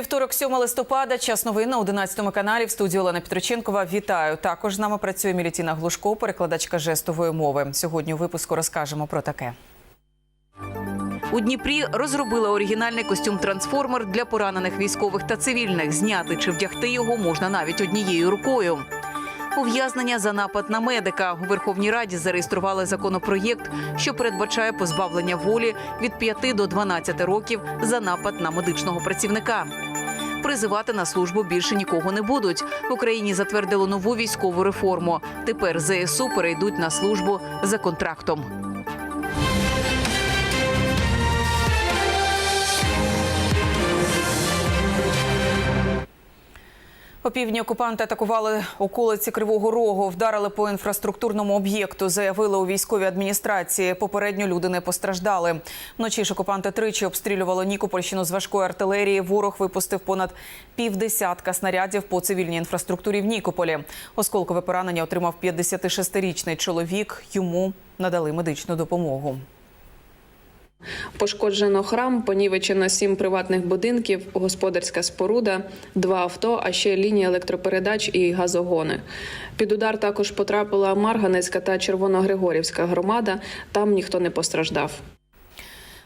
Вівторок, 7 листопада, час новин на 11 каналі в студії Олена Петроченкова. Вітаю. Також з нами працює Мілітіна Глушко, перекладачка жестової мови. Сьогодні у випуску розкажемо про таке. У Дніпрі розробили оригінальний костюм трансформер для поранених військових та цивільних. Зняти чи вдягти його можна навіть однією рукою. Ув'язнення за напад на медика у Верховній Раді зареєстрували законопроєкт, що передбачає позбавлення волі від 5 до 12 років за напад на медичного працівника. Призивати на службу більше нікого не будуть. В Україні затвердили нову військову реформу. Тепер ЗСУ перейдуть на службу за контрактом. Опівдні окупанти атакували околиці Кривого Рогу, вдарили по інфраструктурному об'єкту. Заявили у військовій адміністрації. Попередньо люди не постраждали. Вночі ж окупанти тричі обстрілювали Нікопольщину з важкої артилерії. Ворог випустив понад півдесятка снарядів по цивільній інфраструктурі в Нікополі. Осколкове поранення отримав 56-річний чоловік. Йому надали медичну допомогу. Пошкоджено храм, понівечено сім приватних будинків, господарська споруда, два авто, а ще лінії електропередач і газогони. Під удар також потрапила Марганецька та Червоногригорівська громада. Там ніхто не постраждав.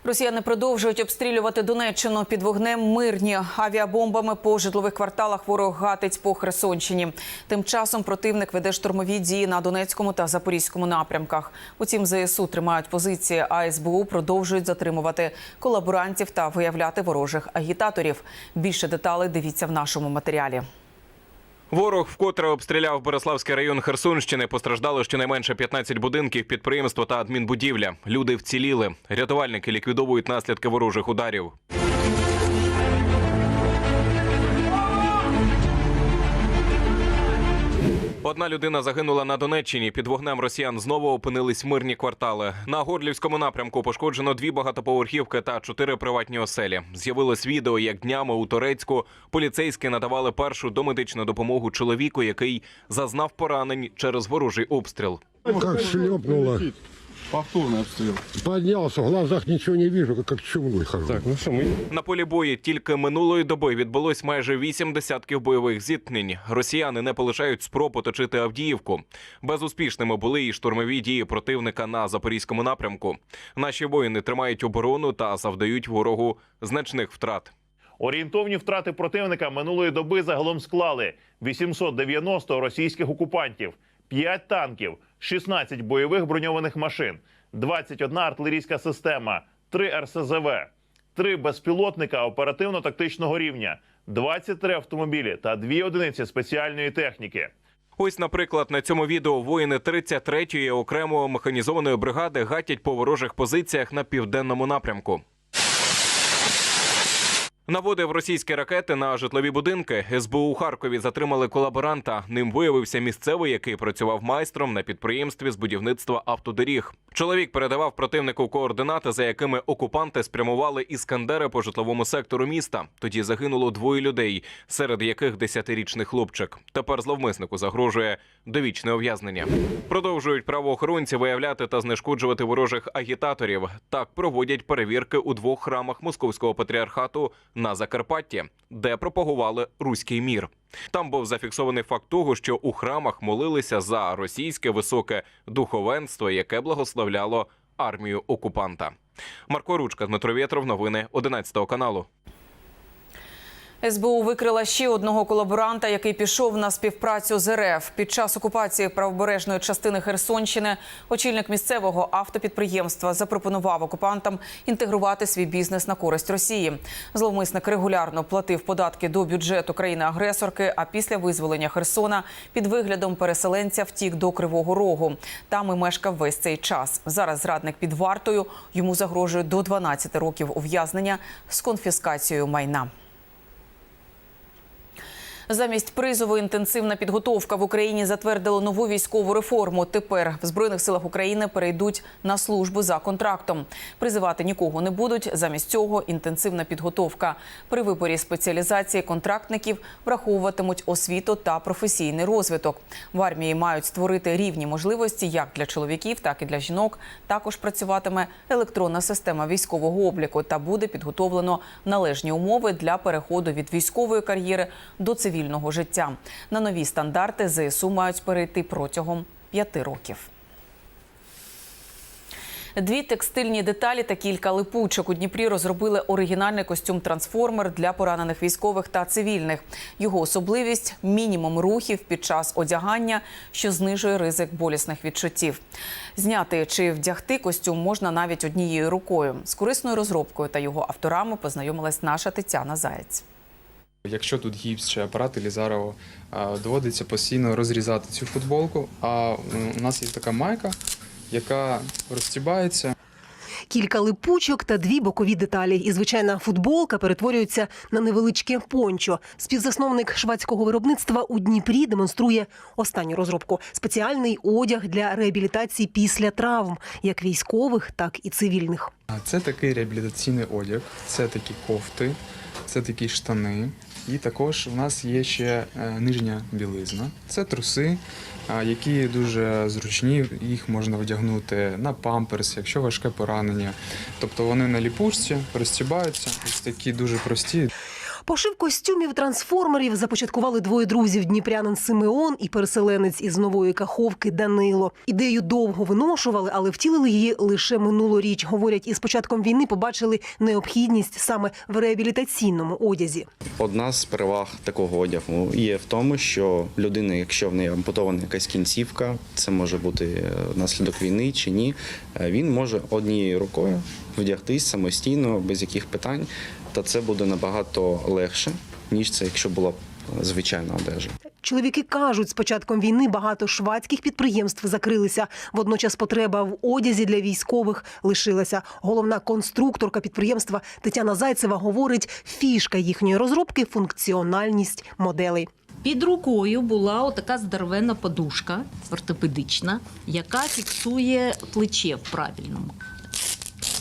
Росіяни продовжують обстрілювати Донеччину під вогнем мирні авіабомбами по житлових кварталах. Ворог гатить по Херсонщині. Тим часом противник веде штурмові дії на Донецькому та Запорізькому напрямках. Утім, ЗСУ тримають позиції, а СБУ продовжують затримувати колаборантів та виявляти ворожих агітаторів. Більше деталей дивіться в нашому матеріалі. Ворог вкотре обстріляв Бориславський район Херсонщини. Постраждало щонайменше 15 будинків, підприємства та адмінбудівля. Люди вціліли. Рятувальники ліквідовують наслідки ворожих ударів. Одна людина загинула на Донеччині. Під вогнем росіян знову опинились мирні квартали. На Горлівському напрямку пошкоджено дві багатоповерхівки та чотири приватні оселі. З'явилось відео, як днями у Торецьку поліцейські надавали першу домедичну допомогу чоловіку, який зазнав поранень через ворожий обстріл. Як шлепнуло. Повторный обстрел. Поднялся, в глазах ничего не вижу, как, чумной хожу. Так, ну что, мы На полі бою тільки минулої доби відбулось майже вісім десятків бойових зіткнень. Росіяни не полишають спроб оточити Авдіївку. Безуспішними були і штурмові дії противника на запорізькому напрямку. Наші воїни тримають оборону та завдають ворогу значних втрат. Орієнтовні втрати противника минулої доби загалом склали 890 російських окупантів, 5 танків, 16 бойових броньованих машин, 21 артилерійська система, 3 РСЗВ, 3 безпілотника оперативно-тактичного рівня, 23 автомобілі та 2 одиниці спеціальної техніки. Ось, наприклад, на цьому відео воїни 33-ї окремої механізованої бригади гатять по ворожих позиціях на південному напрямку. Наводив російські ракети на житлові будинки. СБУ у Харкові затримали колаборанта. Ним виявився місцевий, який працював майстром на підприємстві з будівництва автодоріг. Чоловік передавав противнику координати, за якими окупанти спрямували іскандери по житловому сектору міста. Тоді загинуло двоє людей, серед яких десятирічний хлопчик. Тепер зловмиснику загрожує довічне ув'язнення. Продовжують правоохоронці виявляти та знешкоджувати ворожих агітаторів. Так проводять перевірки у двох храмах московського патріархату на Закарпатті, де пропагували руський мір. Там був зафіксований факт того, що у храмах молилися за російське високе духовенство, яке благословляло армію окупанта. Марко Ручка, Дмитро Вєтров, новини 11 каналу. СБУ викрила ще одного колаборанта, який пішов на співпрацю з РФ. Під час окупації правобережної частини Херсонщини очільник місцевого автопідприємства запропонував окупантам інтегрувати свій бізнес на користь Росії. Зловмисник регулярно платив податки до бюджету країни-агресорки. А після визволення Херсона під виглядом переселенця втік до Кривого Рогу. Там і мешкав весь цей час. Зараз зрадник під вартою йому загрожує до 12 років ув'язнення з конфіскацією майна. Замість призову інтенсивна підготовка в Україні затвердило нову військову реформу. Тепер в збройних силах України перейдуть на службу за контрактом. Призивати нікого не будуть. Замість цього інтенсивна підготовка. При виборі спеціалізації контрактників враховуватимуть освіту та професійний розвиток. В армії мають створити рівні можливості як для чоловіків, так і для жінок. Також працюватиме електронна система військового обліку та буде підготовлено належні умови для переходу від військової кар'єри до цивільного життя. На нові стандарти ЗСУ мають перейти протягом п'яти років. Дві текстильні деталі та кілька липучок у Дніпрі розробили оригінальний костюм трансформер для поранених військових та цивільних. Його особливість мінімум рухів під час одягання, що знижує ризик болісних відчуттів. Зняти чи вдягти костюм можна навіть однією рукою. З корисною розробкою та його авторами познайомилась наша Тетяна Заєць. Якщо тут гіпс чи апарат Елізарова, доводиться постійно розрізати цю футболку. А у нас є така майка, яка розтібається. Кілька липучок та дві бокові деталі. І звичайна футболка перетворюється на невеличке пончо. Співзасновник шведського виробництва у Дніпрі демонструє останню розробку спеціальний одяг для реабілітації після травм, як військових, так і цивільних. Це такий реабілітаційний одяг, це такі кофти, це такі штани. І також у нас є ще е, нижня білизна. Це труси, які дуже зручні. Їх можна вдягнути на памперс, якщо важке поранення. Тобто вони на ліпушці розтібаються. Ось такі дуже прості. Пошив костюмів трансформерів започаткували двоє друзів дніпрянин Симеон і переселенець із нової каховки Данило. Ідею довго виношували, але втілили її лише минулоріч. Говорять, із початком війни побачили необхідність саме в реабілітаційному одязі. Одна з переваг такого одягу є в тому, що людина, якщо в неї ампутована якась кінцівка, це може бути е, внаслідок війни чи ні, е, він може однією рукою вдягтись самостійно, без яких питань, та це буде набагато легше, ніж це, якщо була б звичайна одежа. Чоловіки кажуть, з початком війни багато швадських підприємств закрилися. Водночас потреба в одязі для військових лишилася. Головна конструкторка підприємства Тетяна Зайцева говорить, фішка їхньої розробки функціональність моделей. Під рукою була отака здоровенна подушка ортопедична, яка фіксує плече в правильному.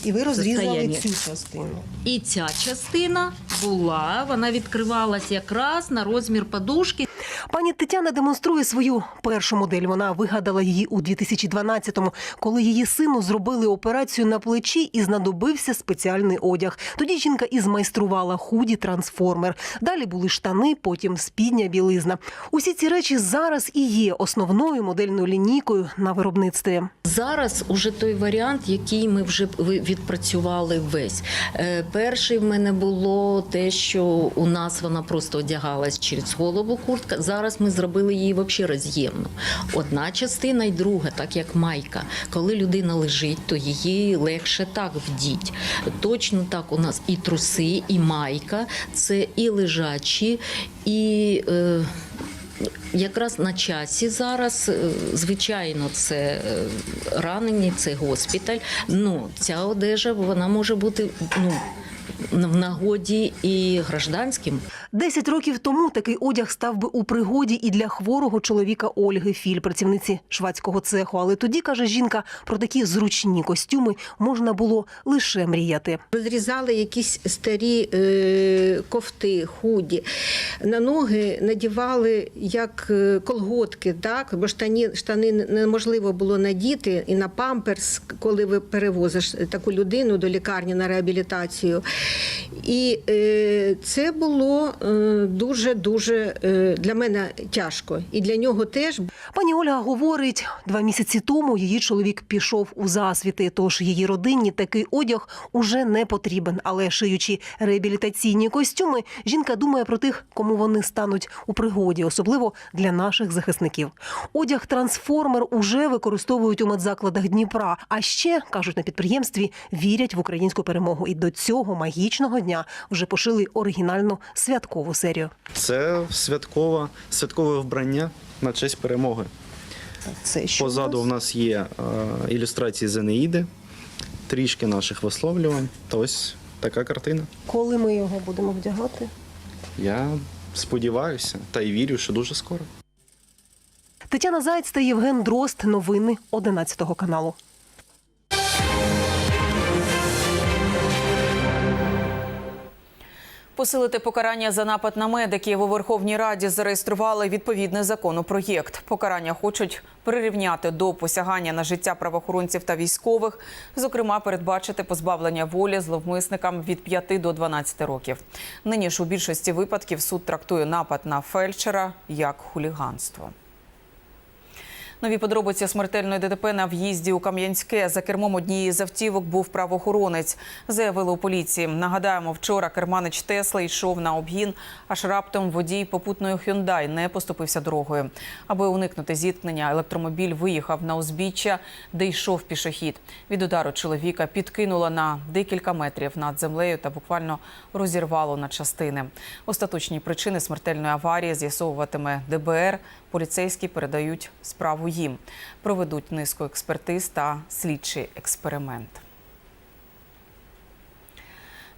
І ви розрізали цю частину. І ця частина була, вона відкривалась якраз на розмір подушки. Пані Тетяна демонструє свою першу модель. Вона вигадала її у 2012-му, коли її сину зробили операцію на плечі і знадобився спеціальний одяг. Тоді жінка і змайструвала худі трансформер. Далі були штани, потім спідня білизна. Усі ці речі зараз і є основною модельною лінійкою на виробництві. Зараз уже той варіант, який ми вже відпрацювали весь. Е, Перший в мене було те, що у нас вона просто одягалась через голову куртка. Зараз ми зробили її взагалі роз'ємну. Одна частина і друга, так як майка. Коли людина лежить, то її легше так вдіть. Точно так у нас і труси, і майка це і лежачі, і. Е, Якраз на часі зараз, е, звичайно, це е, ранені, це госпіталь. Ну, ця одежа вона може бути ну, в нагоді і гражданським. Десять років тому такий одяг став би у пригоді і для хворого чоловіка Ольги Філь, працівниці швадського цеху. Але тоді каже жінка, про такі зручні костюми можна було лише мріяти. Розрізали якісь старі е, кофти, худі. На ноги надівали як е, колготки, так? бо штані, штани неможливо було надіти і на памперс, коли ви перевозиш таку людину до лікарні на реабілітацію. І е, це було дуже-дуже е, для мене тяжко. І для нього теж. Пані Ольга говорить, два місяці тому її чоловік пішов у засвіти, тож її родині такий одяг уже не потрібен. Але шиючи реабілітаційні костюми, жінка думає про тих, кому вони стануть у пригоді, особливо для наших захисників. Одяг трансформер уже використовують у медзакладах Дніпра. А ще кажуть на підприємстві, вірять в українську перемогу. І до цього магічного дня вже пошили оригінальну святкову серію. Це святкова, святкове вбрання на честь перемоги. Це що Позаду в нас є е, ілюстрації з Енеїди, трішки наших висловлювань. Та ось така картина. коли ми його будемо вдягати? Я сподіваюся та й вірю, що дуже скоро. Тетяна Заєць та Євген Дрозд. Новини 11 каналу. Посилити покарання за напад на медиків у Верховній Раді зареєстрували відповідний законопроєкт. Покарання хочуть прирівняти до посягання на життя правоохоронців та військових, зокрема, передбачити позбавлення волі зловмисникам від 5 до 12 років. Нині ж у більшості випадків суд трактує напад на фельдшера як хуліганство. Нові подробиці смертельної ДТП на в'їзді у Кам'янське. За кермом однієї з автівок був правоохоронець. Заявили у поліції. Нагадаємо, вчора керманич Тесла йшов на обгін, аж раптом водій попутної Hyundai не поступився дорогою. Аби уникнути зіткнення, електромобіль виїхав на узбіччя, де йшов пішохід. Від удару чоловіка підкинуло на декілька метрів над землею та буквально розірвало на частини. Остаточні причини смертельної аварії з'ясовуватиме ДБР. Поліцейські передають справу їм. Проведуть низку експертиз та слідчий експеримент.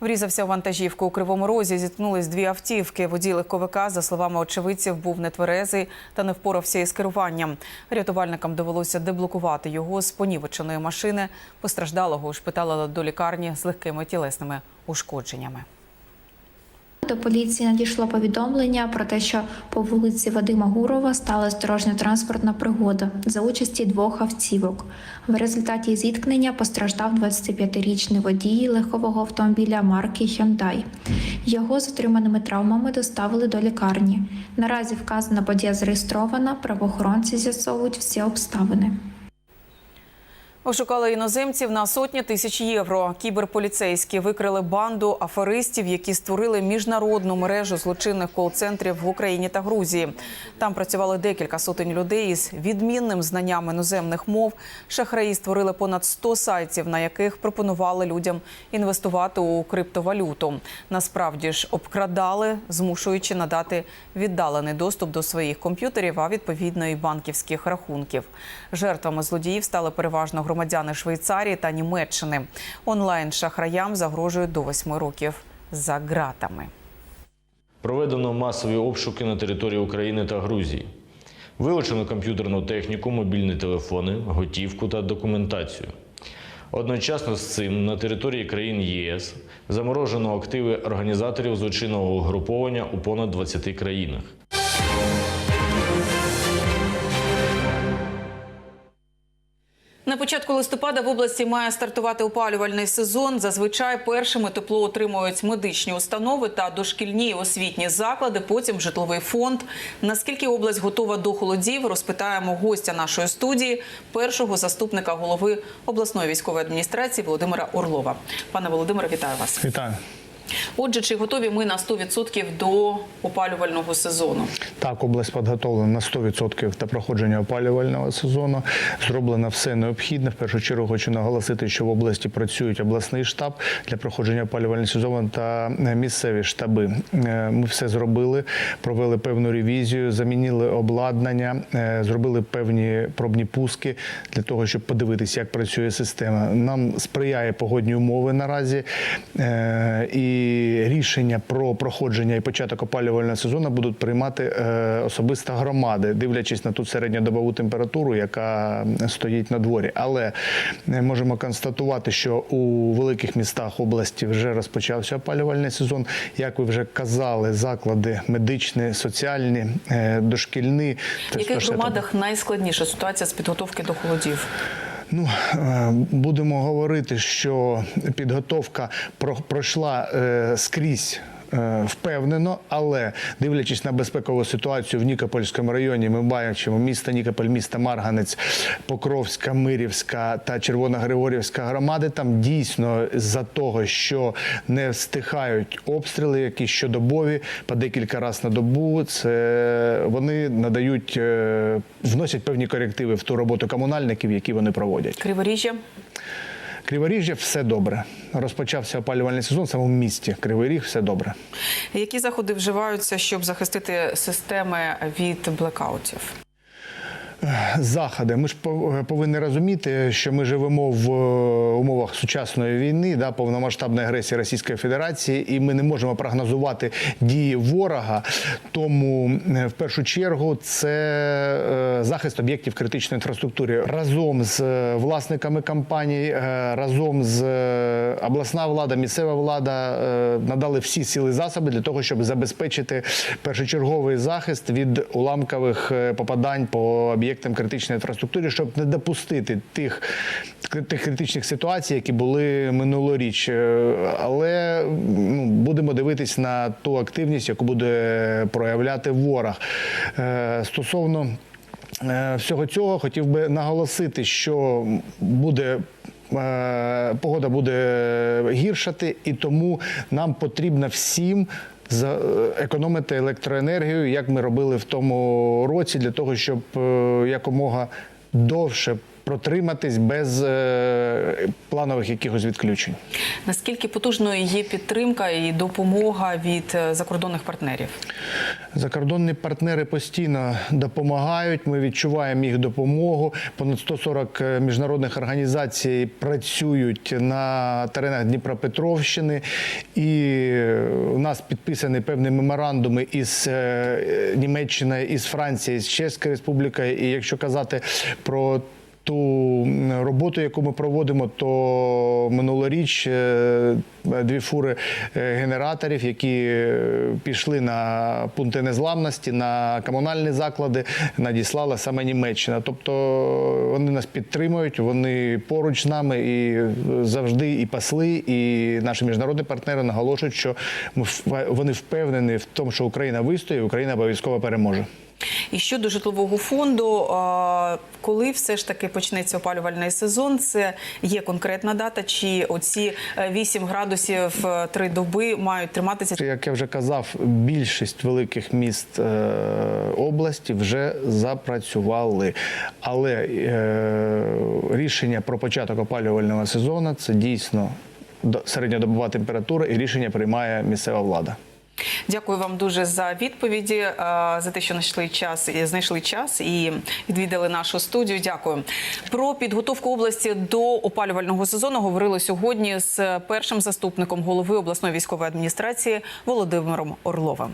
Врізався у вантажівку у Кривому Розі. Зіткнулись дві автівки. Водій легковика, за словами очевидців, був нетверезий та не впорався із керуванням. Рятувальникам довелося деблокувати його з понівеченої машини. Постраждалого ушпиталили до лікарні з легкими тілесними ушкодженнями. До поліції надійшло повідомлення про те, що по вулиці Вадима Гурова сталася дорожньо-транспортна пригода за участі двох автівок. В результаті зіткнення постраждав 25-річний водій легкового автомобіля марки Hyundai. Його з отриманими травмами доставили до лікарні. Наразі вказана подія зареєстрована. Правоохоронці з'ясовують всі обставини. Ошукали іноземців на сотні тисяч євро. Кіберполіцейські викрили банду аферистів, які створили міжнародну мережу злочинних кол-центрів в Україні та Грузії. Там працювали декілька сотень людей із відмінним знанням іноземних мов. Шахраї створили понад 100 сайтів, на яких пропонували людям інвестувати у криптовалюту. Насправді ж обкрадали, змушуючи надати віддалений доступ до своїх комп'ютерів, а відповідно і банківських рахунків. Жертвами злодіїв стали переважно громадяни Швейцарії та Німеччини. Онлайн шахраям загрожують до 8 років за ґратами. Проведено масові обшуки на території України та Грузії. Вилучено комп'ютерну техніку, мобільні телефони, готівку та документацію. Одночасно з цим на території країн ЄС заморожено активи організаторів злочинного угруповання у понад 20 країнах. Початку листопада в області має стартувати опалювальний сезон. Зазвичай першими тепло отримують медичні установи та дошкільні освітні заклади. Потім житловий фонд. Наскільки область готова до холодів, розпитаємо гостя нашої студії, першого заступника голови обласної військової адміністрації Володимира Орлова. Пане Володимире, вітаю вас. Вітаю. Отже, чи готові ми на 100% до опалювального сезону? Так, область підготовлена на 100% до проходження опалювального сезону. Зроблено все необхідне. В першу чергу хочу наголосити, що в області працюють обласний штаб для проходження опалювального сезону та місцеві штаби. Е, Ми все зробили, провели певну ревізію, замінили обладнання, е, зробили певні пробні пуски для того, щоб подивитися, як працює система. Нам сприяє погодні умови наразі. Е, І рішення про проходження і початок опалювального сезону будуть приймати е, особисто громади, дивлячись на ту середньодобову температуру, яка стоїть на дворі. Але е, можемо констатувати, що у великих містах області вже розпочався опалювальний сезон. Як ви вже казали, заклади медичні, соціальні, е, дошкільні. В яких громадах найскладніша ситуація з підготовки до холодів? Ну е, будемо говорити, що підготовка про- пройшла е, скрізь. Е, Впевнено, але дивлячись на безпекову ситуацію в Нікопольському районі, ми бачимо місто Нікополь, місто Марганець, Покровська, Мирівська та Червоногригорівська громади. Там дійсно з-за того, що не стихають обстріли, які щодобові по декілька разів на добу. Це вони надають, е, вносять певні корективи в ту роботу комунальників, які вони проводять. Криворіжжя? Криворіжжя все добре. Розпочався опалювальний сезон саме в місті. Кривий Ріг все добре. Які заходи вживаються, щоб захистити системи від блекаутів? Заходи. Ми ж пов- повинні розуміти, що ми живемо в е, умовах сучасної війни, да, повномасштабної агресії Російської Федерації, і ми не можемо прогнозувати дії ворога. Тому е, в першу чергу це е, захист об'єктів критичної інфраструктури разом з е, власниками компаній, е, разом з е, обласна влада, місцева влада е, надали всі сили засоби для того, щоб забезпечити першочерговий захист від уламкових е, попадань по об'єктам критичної інфраструктури, щоб не допустити тих, тих критичних ситуацій, які були минулоріч. Е, Але ну, будемо дивитись на ту активність, яку буде проявляти ворог. Е, Стосовно е, всього цього, хотів би наголосити, що буде. Погода буде гіршати, і тому нам потрібно всім економити електроенергію, як ми робили в тому році, для того, щоб е, якомога довше протриматись без е, планових якихось відключень. Наскільки потужною є підтримка і допомога від е, закордонних партнерів? Закордонні партнери постійно допомагають. Ми відчуваємо їх допомогу. Понад 140 міжнародних організацій працюють на теренах Дніпропетровщини, і у нас підписані певні меморандуми із е, Німеччиною, із Францією, з Чеською Республікою. І якщо казати про ту роботу, яку ми проводимо, то минулоріч е, дві фури е, генераторів, які е, пішли на пункти незламності, на комунальні заклади, надіслала саме Німеччина. Тобто вони нас підтримують, вони поруч з нами і завжди і посли, і наші міжнародні партнери наголошують, що ми вони впевнені в тому, що Україна вистоїть, Україна обов'язково переможе. І щодо житлового фонду, коли все ж таки почнеться опалювальний сезон, це є конкретна дата, чи оці е, 8 градусів е, три доби мають триматися? Як я вже казав, більшість великих міст е, області вже запрацювали. Але е, рішення про початок опалювального сезону це дійсно до- середньодобова температура, і рішення приймає місцева влада. Дякую вам дуже за відповіді, е, за те, що знайшли час, знайшли час і відвідали нашу студію. Дякую. Про підготовку області до опалювального сезону говорили сьогодні з першим заступником голови обласної військової адміністрації Володимиром Орловим.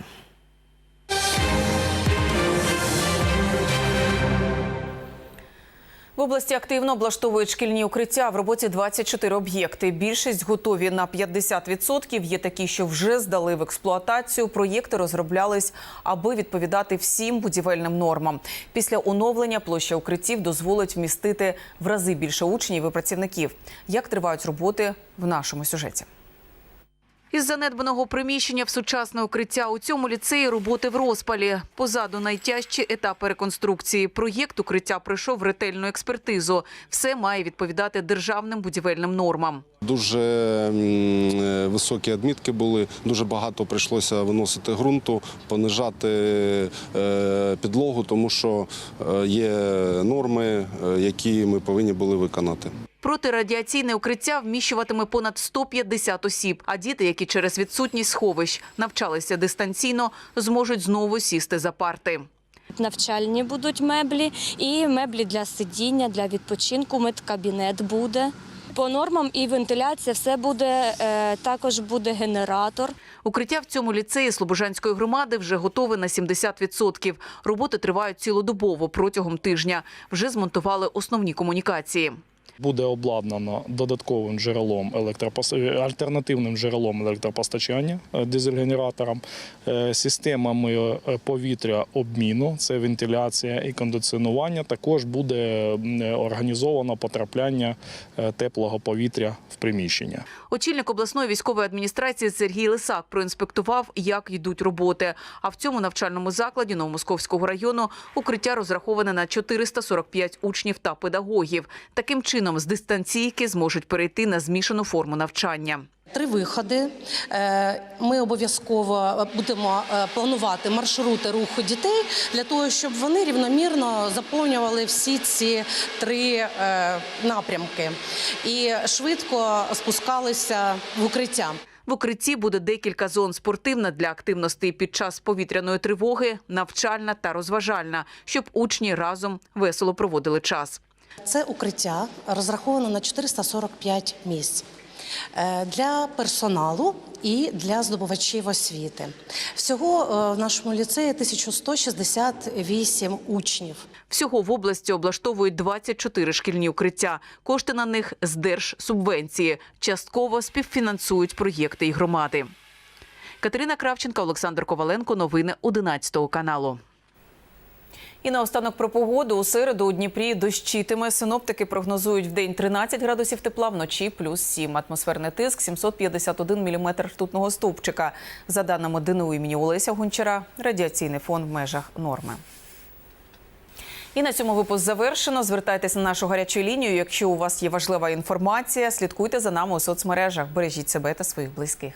Області активно облаштовують шкільні укриття в роботі 24 об'єкти. Більшість готові на 50%. Є такі, що вже здали в експлуатацію. Проєкти розроблялись, аби відповідати всім будівельним нормам. Після оновлення площа укриттів дозволить вмістити в рази більше учнів і працівників. Як тривають роботи в нашому сюжеті? Із занедбаного приміщення в сучасне укриття у цьому ліцеї роботи в розпалі. Позаду найтяжчі етапи реконструкції. Проєкт укриття пройшов ретельну експертизу. Все має відповідати державним будівельним нормам. Дуже е, високі адмітки були, дуже багато прийшлося виносити ґрунту, понижати е, підлогу, тому що е, є норми, які ми повинні були виконати. Протирадіаційне укриття вміщуватиме понад 150 осіб. А діти, які через відсутність сховищ навчалися дистанційно, зможуть знову сісти за парти. Навчальні будуть меблі і меблі для сидіння, для відпочинку, медкабінет буде. По нормам і вентиляція все буде, е, також буде генератор. Укриття в цьому ліцеї Слобожанської громади вже готове на 70%. Роботи тривають цілодобово протягом тижня. Вже змонтували основні комунікації. Буде обладнано додатковим джерелом електропос... альтернативним джерелом електропостачання е, дизель-генератором, е, системами е, повітря обміну, це вентиляція і кондиціонування. Також буде організовано потрапляння теплого повітря в приміщення. Очільник обласної військової адміністрації Сергій Лисак проінспектував, як йдуть роботи. А в цьому навчальному закладі Новомосковського району укриття розраховане на 445 учнів та педагогів. Таким чином, з дистанційки зможуть перейти на змішану форму навчання. Три виходи. Е, Ми обов'язково будемо е, планувати маршрути руху дітей для того, щоб вони рівномірно заповнювали всі ці три е, напрямки і швидко спускалися в укриття. В укритті буде декілька зон спортивна для активностей під час повітряної тривоги, навчальна та розважальна, щоб учні разом весело проводили час. Це укриття розраховано на 445 місць е, для персоналу і для здобувачів освіти. Всього е, в нашому ліцеї 1168 учнів. Всього в області облаштовують 24 шкільні укриття. Кошти на них з держсубвенції. Частково співфінансують проєкти і громади. Катерина Кравченка, Олександр Коваленко. Новини 11 каналу. І наостанок про погоду. У середу у Дніпрі дощитиме. Синоптики прогнозують в день 13 градусів тепла, вночі плюс 7. Атмосферний тиск 751 міліметр ртутного стовпчика. За даними ДНУ імені Олеся Гончара, радіаційний фон в межах норми. І на цьому випуск завершено. Звертайтеся на нашу гарячу лінію. Якщо у вас є важлива інформація, слідкуйте за нами у соцмережах. Бережіть себе та своїх близьких.